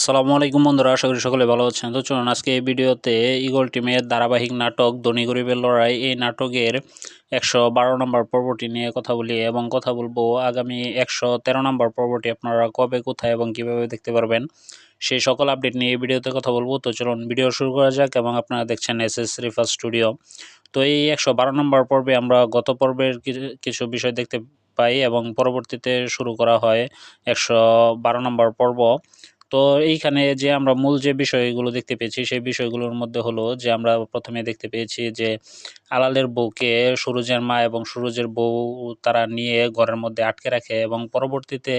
সালামু আলাইকুম বন্ধুরা, আশা করি সকলে ভালো আছেন। তো চলুন আজকে এই ভিডিওতে ইগল টিমের ধারাবাহিক নাটক ধনী গরিবের লড়াই, এই নাটকের একশো বারো নম্বর পর্বটি নিয়ে কথা বলি এবং কথা বলব আগামী একশো তেরো নম্বর পর্বটি আপনারা কবে, কোথায় এবং কীভাবে দেখতে পারবেন সেই সকল আপডেট নিয়ে এই ভিডিওতে কথা বলব। তো চলুন ভিডিও শুরু করা যাক এবং আপনারা দেখছেন এস এস রিফার স্টুডিও। তো এই একশো বারো নম্বর পর্বে আমরা গত পর্বের কিছু- বিষয় দেখতে পাই এবং পরবর্তীতে শুরু করা হয় একশো বারো নম্বর পর্ব। তো এইখানে যে আমরা মূল যে বিষয়গুলো দেখতে পেয়েছি, সেই বিষয়গুলোর মধ্যে হলো যে আমরা প্রথমে দেখতে পেয়েছি যে আলালের বউকে সুরজের মা এবং সুরজের বউ তারা নিয়ে ঘরের মধ্যে আটকে রাখে এবং পরবর্তীতে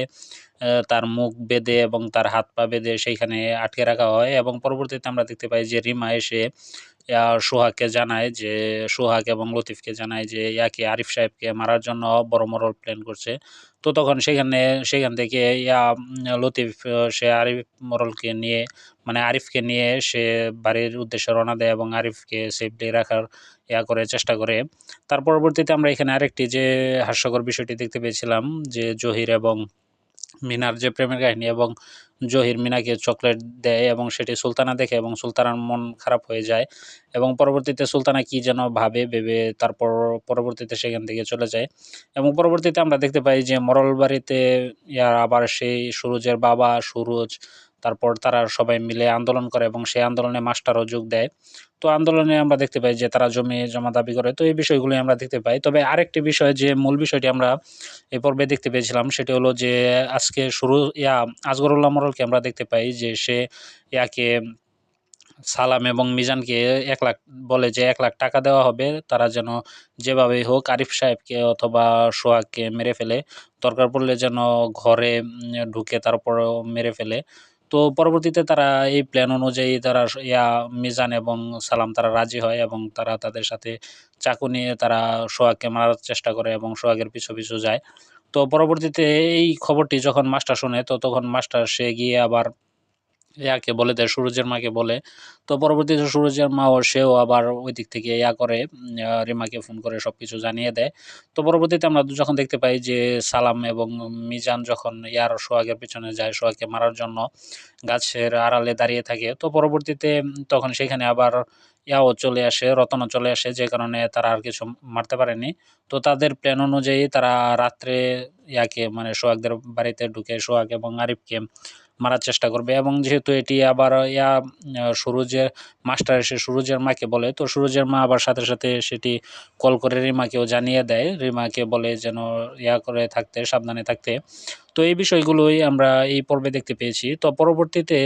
তার মুখ বেঁধে এবং তার হাত পা বেঁধে সেইখানে আটকে রাখা হয় এবং পরবর্তীতে আমরা দেখতে পাই যে রিমা এসে সোহাগকে জানায় যে, সোহাগ এবং লতিফকে জানায় যে, ইয়াকে আরিফ সাহেবকে মারার জন্য বড় মরল প্ল্যান করছে। তো তখন সেখানে, সেখান থেকে ইয়া লতিফ সে আরিফ মরলকে নিয়ে মানে আরিফকে নিয়ে সে বাড়ির উদ্দেশ্যে রওনা দেয় এবং আরিফকে সেফলি রাখার ইয়া করে চেষ্টা করে। তার পরবর্তীতে আমরা এখানে আরেকটি যে হাস্যকর বিষয়টি দেখতে পেয়েছিলাম, যে জহির এবং মিনার যে প্রেমের কাহিনী এবং জহির মিনাকে চকলেট দেয় এবং সেটি সুলতানা দেখে এবং সুলতানার মন খারাপ হয়ে যায় এবং পরবর্তীতে সুলতানা কি যেন ভাবে, ভেবে তারপর পরবর্তীতে সেখান থেকে চলে যায় এবং পরবর্তীতে আমরা দেখতে পাই যে মরল বাড়িতে আবার সেই সুরজের বাবা সুরজ তারপর তারা সবাই মিলে আন্দোলন করে এবং সেই আন্দোলনে মাস্টারও যোগ দেয়। তো আন্দোলনে আমরা দেখতে পাই যে তারা জমি, জমা দাবি করে। তো এই বিষয়গুলি আমরা দেখতে পাই। তবে আরেকটি বিষয় যে মূল বিষয়টি আমরা এ পর্বে দেখতে পেয়েছিলাম, সেটি হলো যে আজকে শুরু, ইয়া আজগরুল্লাহ মরলকে আমরা দেখতে পাই যে সে ইয়াকে সালাম এবং মিজানকে এক লাখ, বলে যে এক লাখ টাকা দেওয়া হবে। তারা যেন যেভাবেই হোক আরিফ সাহেবকে অথবা সোহাগকে মেরে ফেলে। দরকার পড়লে যেন ঘরে ঢুকে তারপরও মেরে ফেলে। তো পরবর্তীতে তারা এই প্ল্যান অনুযায়ী তারা ইয়া মিজান এবং সালাম তারা রাজি হয় এবং তারা তাদের সাথে চাকু নিয়ে তারা সোহাগকে মারার চেষ্টা করে এবং সোহাগের পিছু পিছু যায়। তো পরবর্তীতে এই খবরটি যখন মাস্টার শোনে, তো তখন মাস্টার সে গিয়ে আবার ইয়াকে বলে দেয় সুরজের মাকে বলে। তো পরবর্তীতে সুরজের মাও সেও আবার ওই দিক থেকে ইয়া করে রিমাকে ফোন করে সব কিছু জানিয়ে দেয়। তো পরবর্তীতে আমরা যখন দেখতে পাই যে সালাম এবং মিজান যখন ইয়ার সোহাগের পিছনে যায়, সোহাগকে মারার জন্য গাছের আড়ালে দাঁড়িয়ে থাকে, তো পরবর্তীতে তখন সেখানে আবার ইয়াও চলে আসে, রতনও চলে আসে, যে কারণে তারা আর কিছু মারতে পারেনি। তো তাদের প্ল্যান অনুযায়ী তারা রাত্রে ইয়াকে মানে সোহাগদের বাড়িতে ঢুকে সোহাগ এবং আরিফকে মারার চেষ্টা করবে এবং যেহেতু এটি আবার, ইয়া, সুরজের মাস্টার এসে সুরজের মাকে বলে, তো সুরজের মা আবার সাথে সাথে সেটি কল করে রিমাকেও জানিয়ে দেয়। রিমাকে বলে যেন ইয়া করে থাকতে, সাবধানে থাকতে। তো এই বিষয়গুলোই আমরা এই পর্বে দেখতে পেয়েছি। তো পরবর্তীতে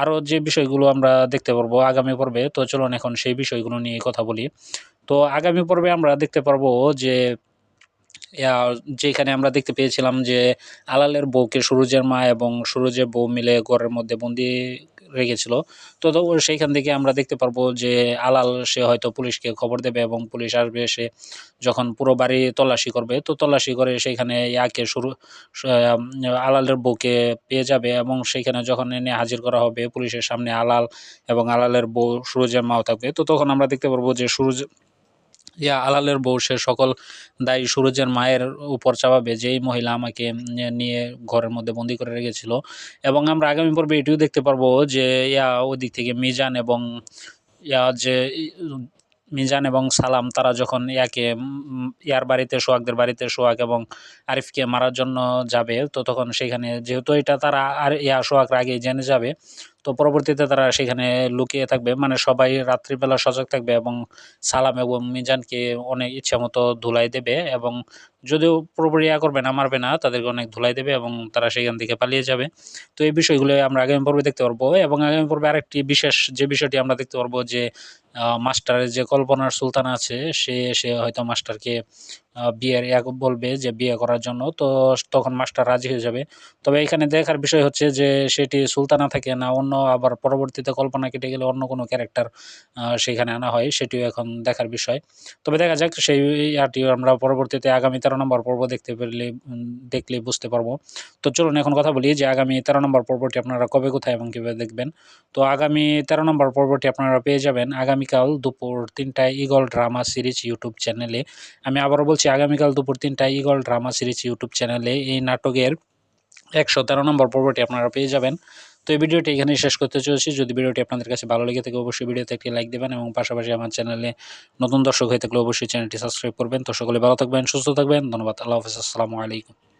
আরও যে বিষয়গুলো আমরা দেখতে পারব আগামী পর্বে, তো চলুন এখন সেই বিষয়গুলো নিয়ে কথা বলি। তো আগামী পর্বে আমরা দেখতে পারব যে যেখানে আমরা দেখতে পেয়েছিলাম যে আলালের বউকে সুরজের মা এবং সুরজের বউ মিলে ঘরের মধ্যে বন্দি রেখেছিল। তো সেইখান থেকে আমরা দেখতে পারব যে আলাল, সে হয়তো পুলিশকে খবর দেবে এবং পুলিশ আসবে, সে যখন পুরো বাড়ি তল্লাশি করবে, তো তল্লাশি করে সেইখানে ইয়াকে শুরু আলালের বউকে পেয়ে যাবে এবং সেইখানে যখন এনে হাজির করা হবে পুলিশের সামনে আলাল এবং আলালের বউ সুরজের মাও থাকবে, তো তখন আমরা দেখতে পারব যে সুরজ ইয়া আলালের বউ, সে সকল দায়ী সুরজের মায়ের উপর চাপাবে যে এই মহিলা আমাকে নিয়ে- ঘরের মধ্যে বন্দি করে রেখেছিল। এবং আমরা আগামী পর্বে এটিও দেখতে পারব যে, ইয়া ওই দিক থেকে মিজান এবং, ইয়া যে, মিজান এবং সালাম, তারা যখন ইয়াকে, ইয়ার বাড়িতে সোহাগদের বাড়িতে সোহাগ এবং আরিফকে মারার জন্য যাবে, তো তখন সেখানে, যেহেতু এটা তারা আর, ইয়া সোহাগরা আগেই জেনে যাবে তো পরবর্তীতে তারা সেখানে লুকিয়ে থাকবে। মানে সবাই রাত্রিবেলা সজাগ থাকবে এবং সালাম এবং মিজানকে অনেক ইচ্ছা মতো ধুলাই দেবে এবং যদিও পুরোপুরি ইয়া করবে না, মারবে না, তাদেরকে অনেক ধুলাই দেবে এবং তারা সেখান থেকে পালিয়ে যাবে। তো এই বিষয়গুলো আমরা আগামী পর্বে দেখতে পারব এবং আগামী পর্বে আরেকটি বিশেষ যে বিষয়টি আমরা দেখতে পারব যে মাস্টারের যে কল্পনার সুলতান আছে, সে সে হয়তো মাস্টারকে বিয়ের এক বলবে যে বিয়ে করার জন্য, তো তখন মাস্টার রাজি হয়ে যাবে। তবে এখানে দেখার বিষয় হচ্ছে যে সেটি সুলতানা থাকে না, অন্য আবার পরবর্তীতে কল্পনা কেটে গেলে অন্য কোনো ক্যারেক্টার সেখানে আনা হয়, সেটিও এখন দেখার বিষয়। তবে দেখা যাক, সেই ইয়াটিও আমরা পরবর্তীতে আগামী তেরো নম্বর পর্ব দেখতে পেলে দেখলে বুঝতে পারব। তো চলুন এখন কথা বলি যে আগামী তেরো নম্বর পর্বটি আপনারা কবে, কোথায় এবং কীভাবে দেখবেন। তো আগামী তেরো নম্বর পর্বটি আপনারা পেয়ে যাবেন আগামীকাল দুপুর তিনটায় ইগল ড্রামা সিরিজ ইউটিউব চ্যানেলে। আমি আবারও বলছি আগামীকাল দুপুর তিনটায় ইগল ড্রামা সিরিজ ইউটিউব চ্যানেলে এই নাটকের একশো তেরো নম্বর পর্বটি আপনারা পেয়ে যাবেন। তো এই ভিডিওটি এখানেই শেষ করতে চলেছি। যদি ভিডিওটি আপনাদের কাছে ভালো লেগে থাকে, অবশ্যই ভিডিওতে একটি লাইক দেবেন এবং পাশাপাশি আমার চ্যানেলে নতুন দর্শক হয়ে থাকলে অবশ্যই চ্যানেলটি সাবস্ক্রাইব করবেন। তো সকলে ভালো থাকবেন, সুস্থ থাকবেন। ধন্যবাদ। আল্লাহ হাফিজ। আসসালামু আলাইকুম।